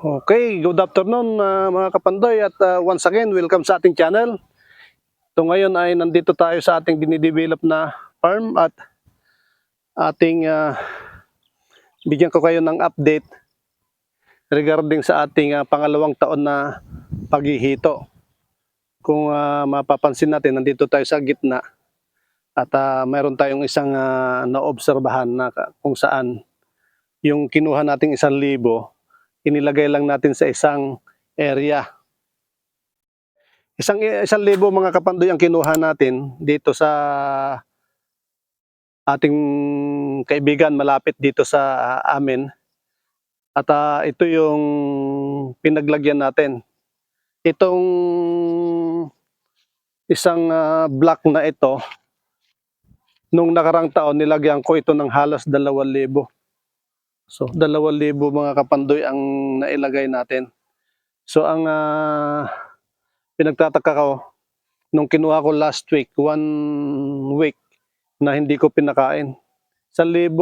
Okay, good afternoon uh, mga kapandoy at uh, once again, welcome sa ating channel. Ito ngayon ay nandito tayo sa ating dinidevelop na farm at ating uh, bigyan ko kayo ng update regarding sa ating uh, pangalawang taon na paghihito. Kung uh, mapapansin natin, nandito tayo sa gitna at uh, mayroon tayong isang uh, naobserbahan na kung saan yung kinuha nating isang libo inilagay lang natin sa isang area. Isang isang libo mga kapandoy ang kinuha natin dito sa ating kaibigan malapit dito sa ah, amin. At ah, ito yung pinaglagyan natin. Itong isang ah, block na ito nung nakarang taon nilagyan ko ito ng halos 2,000. So, 2,000 mga kapandoy ang nailagay natin. So, ang ah, pinagtataka ko, nung kinuha ko last week, one week na hindi ko pinakain. 1,000,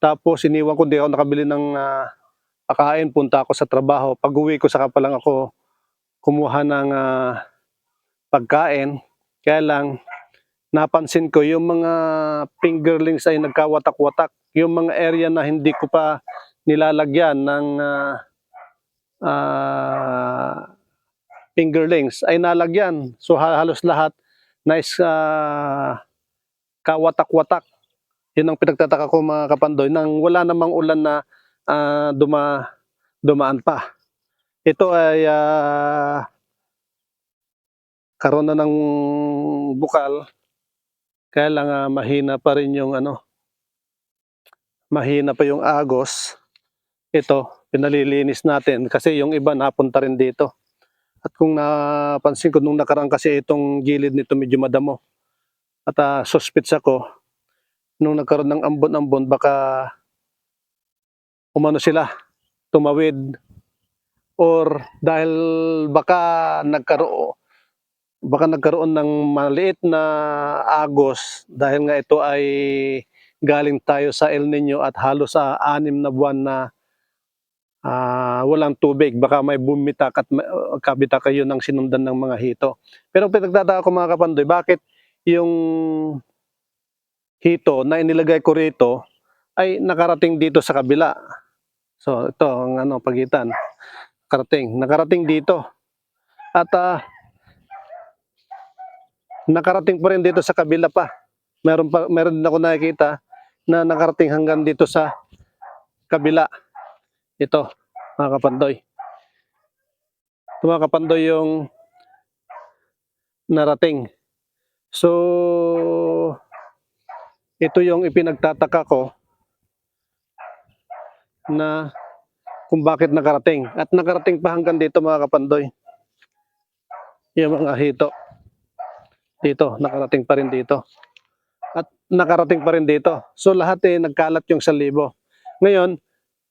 tapos iniwan ko, hindi ako nakabili ng pakain, punta ako sa trabaho. Pag uwi ko, saka pa lang ako kumuha ng ah, pagkain. Kaya lang, napansin ko yung mga fingerlings ay nagkawatak-watak. Yung mga area na hindi ko pa nilalagyan ng ah, ah, fingerlings ay nalagyan. So ha- halos lahat na is ah, kawatak-watak. Yun ang pinagtataka ko mga kapandoy nang wala namang ulan na ah, duma, dumaan pa. Ito ay ah, karoon na ng bukal kaya lang ah, mahina pa rin yung ano, mahina pa yung agos. Ito, pinalilinis natin kasi yung iba napunta rin dito. At kung napansin ko nung nakaraan kasi itong gilid nito medyo madamo. At uh, suspect ako nung nagkaroon ng ambon-ambon baka umano sila tumawid or dahil baka nagkaroon baka nagkaroon ng maliit na agos dahil nga ito ay galing tayo sa El Nino at halos sa anim na buwan na ah, walang tubig. Baka may bumitak at uh, kabita kayo ng sinundan ng mga hito. Pero pinagtataka ko mga kapandoy, bakit yung hito na inilagay ko rito ay nakarating dito sa kabila. So ito ang ano pagitan. Nakarating, nakarating dito. At ah, nakarating pa rin dito sa kabila pa. Meron pa meron din ako nakikita na nakarating hanggang dito sa kabila. Ito, mga kapandoy. Ito mga kapandoy yung narating. So, ito yung ipinagtataka ko na kung bakit nakarating. At nakarating pa hanggang dito mga kapandoy. Yung mga hito. Dito, nakarating pa rin dito. At nakarating pa rin dito. So lahat eh nagkalat yung 1,000. Ngayon,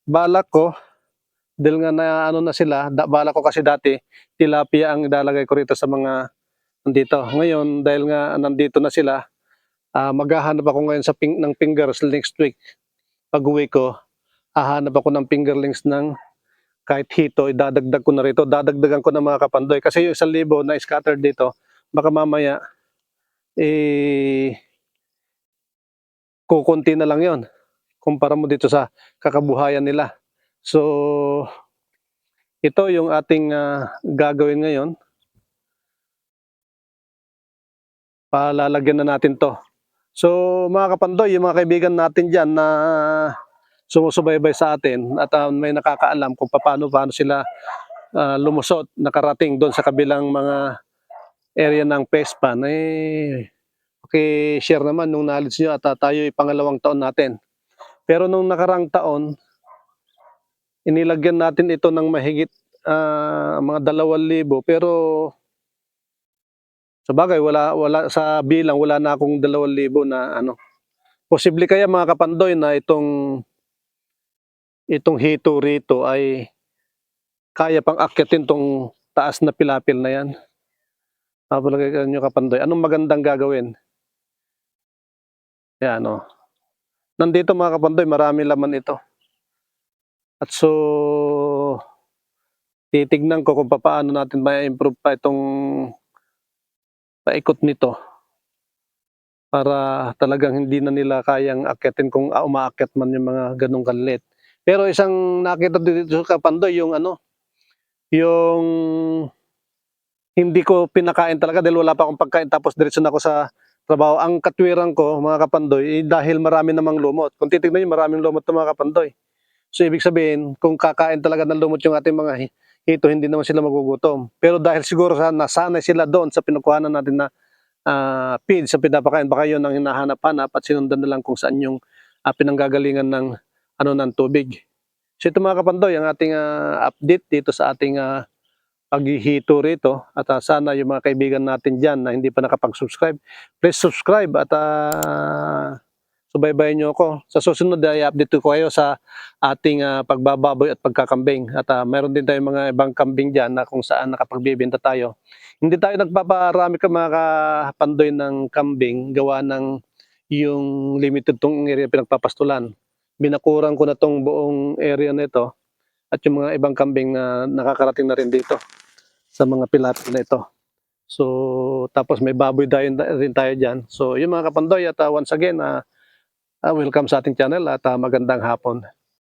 balak ko dahil nga na ano na sila, da, balak ko kasi dati tilapia ang ilalagay ko rito sa mga nandito. Ngayon, dahil nga nandito na sila, ah, maghahanap ako ngayon sa ping, ng fingers next week. Pag uwi ko, hahanap ako ng fingerlings ng kahit hito, idadagdag ko na rito. Dadagdagan ko ng mga kapandoy. Kasi yung isang libo na scattered dito, baka mamaya, eh, kukunti na lang yon kumpara mo dito sa kakabuhayan nila. So, ito yung ating ah, gagawin ngayon. Palalagyan na natin to. So, mga kapandoy, yung mga kaibigan natin dyan na sumusubaybay sa atin at ah, may nakakaalam kung paano paano sila ah, lumusot, nakarating doon sa kabilang mga area ng PESPAN, eh, okay, share naman nung knowledge nyo at ah, tayo ay pangalawang taon natin. Pero nung nakarang taon, inilagyan natin ito ng mahigit ah, mga dalawang libo pero sa bagay wala wala sa bilang wala na akong dalawang libo na ano posible kaya mga kapandoy na itong itong hito rito ay kaya pang akyatin tong taas na pilapil na yan Papalagay nyo kapandoy. Anong magandang gagawin? Yan no nandito mga kapandoy marami laman ito. At so, titignan ko kung paano natin ma-improve pa itong paikot nito para talagang hindi na nila kayang akyatin kung ah, umaakyat man yung mga ganong kalit. Pero isang nakita dito sa Kapandoy yung ano, yung hindi ko pinakain talaga dahil wala pa akong pagkain tapos diretso na ako sa trabaho. Ang katwiran ko mga Kapandoy eh, dahil marami namang lumot. Kung titignan nyo maraming lumot ng mga Kapandoy. So ibig sabihin kung kakain talaga ng lumot yung ating mga hito hindi naman sila magugutom. Pero dahil siguro sa nasanay sila doon sa pinukuhanan natin na ah, feed sa pinapakain baka yun ang hinahanap-hanap at sinundan na lang kung saan yung ah, pinanggagalingan ng ano ng tubig. So ito mga kapandoy ang ating ah, update dito sa ating ah, paghihito rito at ah, sana yung mga kaibigan natin diyan na hindi pa nakapag-subscribe please subscribe at ah, subaybayan nyo ako. Sa susunod ay update ko kayo sa ating ah, pagbababoy at pagkakambing. At ah, meron din tayong mga ibang kambing dyan na kung saan nakapagbibenta tayo. Hindi tayo nagpaparami ka mga kapandoy ng kambing gawa ng yung limited tong area pinagpapastulan. Binakuran ko na tong buong area nito at yung mga ibang kambing na nakakarating na rin dito sa mga pilapil na ito. So, tapos may baboy tayo, rin tayo dyan. So, yung mga kapandoy at ah, once again, ah, ah, welcome sa ating channel at ah, magandang hapon.